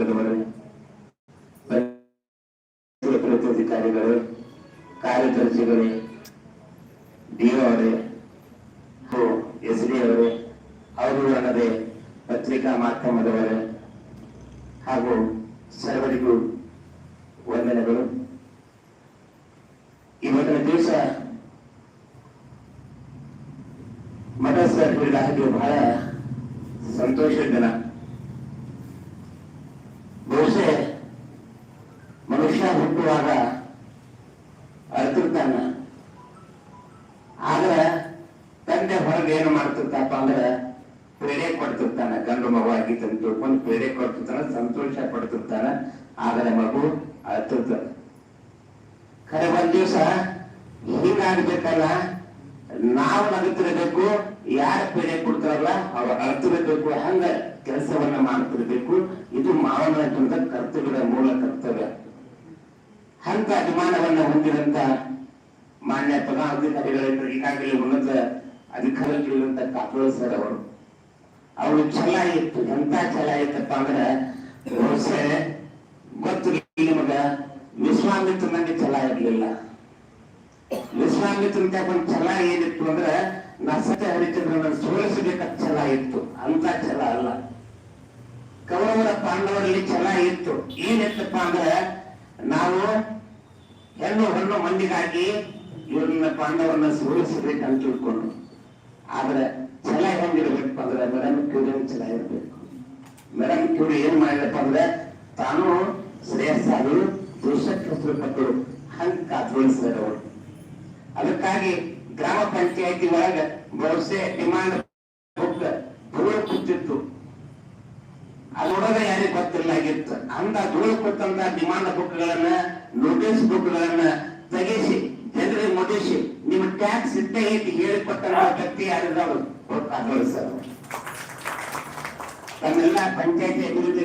ವರ್ಗದವರು ಪ್ರತಿನಿಧಿಕಾರಿಗಳು ಕಾರ್ಯದರ್ಶಿಗಳೇ ಡಿಒ ಅವರೇ ಹಾಗೂ ಎಸ್ ಡಿ ಅವರೇ ಅವರು ಅಲ್ಲದೆ ಪತ್ರಿಕಾ ಮಾಧ್ಯಮದವರೇ, ಹಾಗೂ ಸರ್ವರಿಗೂ ವಂದನೆಗಳು. ಇವತ್ತಿನ ದಿವಸ ಮಠ ಸರ್ ಹಾಕಿ ಬಹಳ ಸಂತೋಷದ ದಿನ ಬಹುಶಃ ಮನುಷ್ಯ ಹುಟ್ಟುವಾಗ ಅರ್ತಿರ್ತಾನ ಆದ್ರೆ ತಂದೆ ಹೊರಗೆ ಏನು ಮಾಡ್ತಿರ್ತಪ್ಪ ಅಂದ್ರೆ ಪ್ರೇರೆ ಕೊಡ್ತಿರ್ತಾನ ಗಂಡು ಮಗು ಆಗಿ ತಂದು ತಿಳ್ಕೊಂಡು ಪ್ರೇರೆ ಕೊಡ್ತಿರ್ತಾನ ಸಂತೋಷ ಪಡ್ತಿರ್ತಾನ. ಆದರೆ ಮಗು ಅಳ್ತಿರ್ತದೆ ಕರೆ ಒಂದ್ ದಿವಸ ಹೀಗಾಗ್ಬೇಕಲ್ಲ? ನಾವು ನಗುತ್ತಿರಬೇಕು, ಯಾರು ಪ್ರೇರೆ ಕೊಡ್ತಾರಲ್ಲ ಅವ್ರು ಅಳ್ತಿರಬೇಕು ಹಂಗ ಕೆಲಸವನ್ನ ಮಾಡ್ತಿರ್ಬೇಕು. ಇದು ಮಾವನ ಕರ್ತವ್ಯದ ಮೂಲ ಕರ್ತವ್ಯ. ಅಂತ ಅಭಿಮಾನವನ್ನು ಹೊಂದಿದಂತ ಮಾನ್ಯ ಪದಾಧಿಕಾರಿಗಳಿಂದ ಈಗಾಗಲೇ ಉನ್ನತ ಅಧಿಕಾರಿಗಳಿರುವಂತ ಕಾಪೋಳ ಸರ್ ಅವರು. ಅವರು ಛಲ ಇತ್ತು, ಎಂತ ಛಲ ಇತ್ತಪ್ಪ ಅಂದ್ರೆ ಬಹುಶಃ ಗೊತ್ತು ನಿಮಗ ವಿಶ್ವಾಮಿತ್ರನಿಗೆ ಛಲ ಇರಲಿಲ್ಲ. ವಿಶ್ವಾಮಿತ್ರನ ಒಂದು ಛಲ ಏನಿತ್ತು ಅಂದ್ರೆ ನಾ ಸತ್ಯ ಹರಿಚಂದ್ರನ ಸೋಲಿಸಬೇಕಂತ ಛಲ ಇತ್ತು, ಅಂತ ಛಲ ಅಲ್ಲ. ಕೌರವರ ಪಾಂಡವರಲ್ಲಿ ಛಲ ಇತ್ತು. ಏನಿತ್ತಪ್ಪ ಅಂದ್ರೆ ನಾವು ಹೆಣ್ಣು ಹೆಣ್ಣು ಮಂದಿಗಾಗಿ ಇವ್ರನ್ನ ಪಾಂಡವರನ್ನ ಸೋಲಿಸಬೇಕಂತ ತಿಳ್ಕೊಂಡು, ಆದ್ರೆ ಛಲ ಹೆಂಗಿರ್ಬೇಕು ಅಂದ್ರೆ ಮೇಡಮ್ ಕ್ಯೂರಿ ಛಲ ಇರ್ಬೇಕು. ಮೇಡಮ್ ಕ್ಯೂರಿ ಏನ್ ಮಾಡಿದಪ್ಪ ಅಂದ್ರೆ ತಾನು ಶ್ರೇಯಸ್ಸಾಗಿ ದೇಶಕ್ಕೆ ಹೆಸರು ಪಟ್ಟರು ಹಂಗ ಅವರು. ಅದಕ್ಕಾಗಿ ಗ್ರಾಮ ಪಂಚಾಯತಿ ಒಳಗೆ ಬಹುಶಃ ಡಿಮಾಂಡ್ ಬುಕ್ ಧೂಳು ಕೂತಿತ್ತು ಅದರೊಳಗೆ ಯಾರಿಗೆ ಗೊತ್ತಿಲ್ಲ ಆಗಿತ್ತು. ಅಂತ ಧೂಳು ಕೊಟ್ಟಂತ ಡಿಮಾಂಡ್ ಬುಕ್ಗಳನ್ನ ನೋಟಿಸ್ ಬುಕ್ಗಳನ್ನ ತೆಗೆಸಿ ಜನರಿಗೆ ಮುಗಿಸಿ, ನಿಮ್ಮ ಟ್ಯಾಕ್ಸ್ ಇದ್ದೇ ಐತಿ ಹೇಳಿಕೊಟ್ಟಂತ ವ್ಯಕ್ತಿ ಯಾರಿದ್ದಾಳು ಸರ್. ತಮ್ಮೆಲ್ಲ ಪಂಚಾಯತಿ ಅಭಿವೃದ್ಧಿ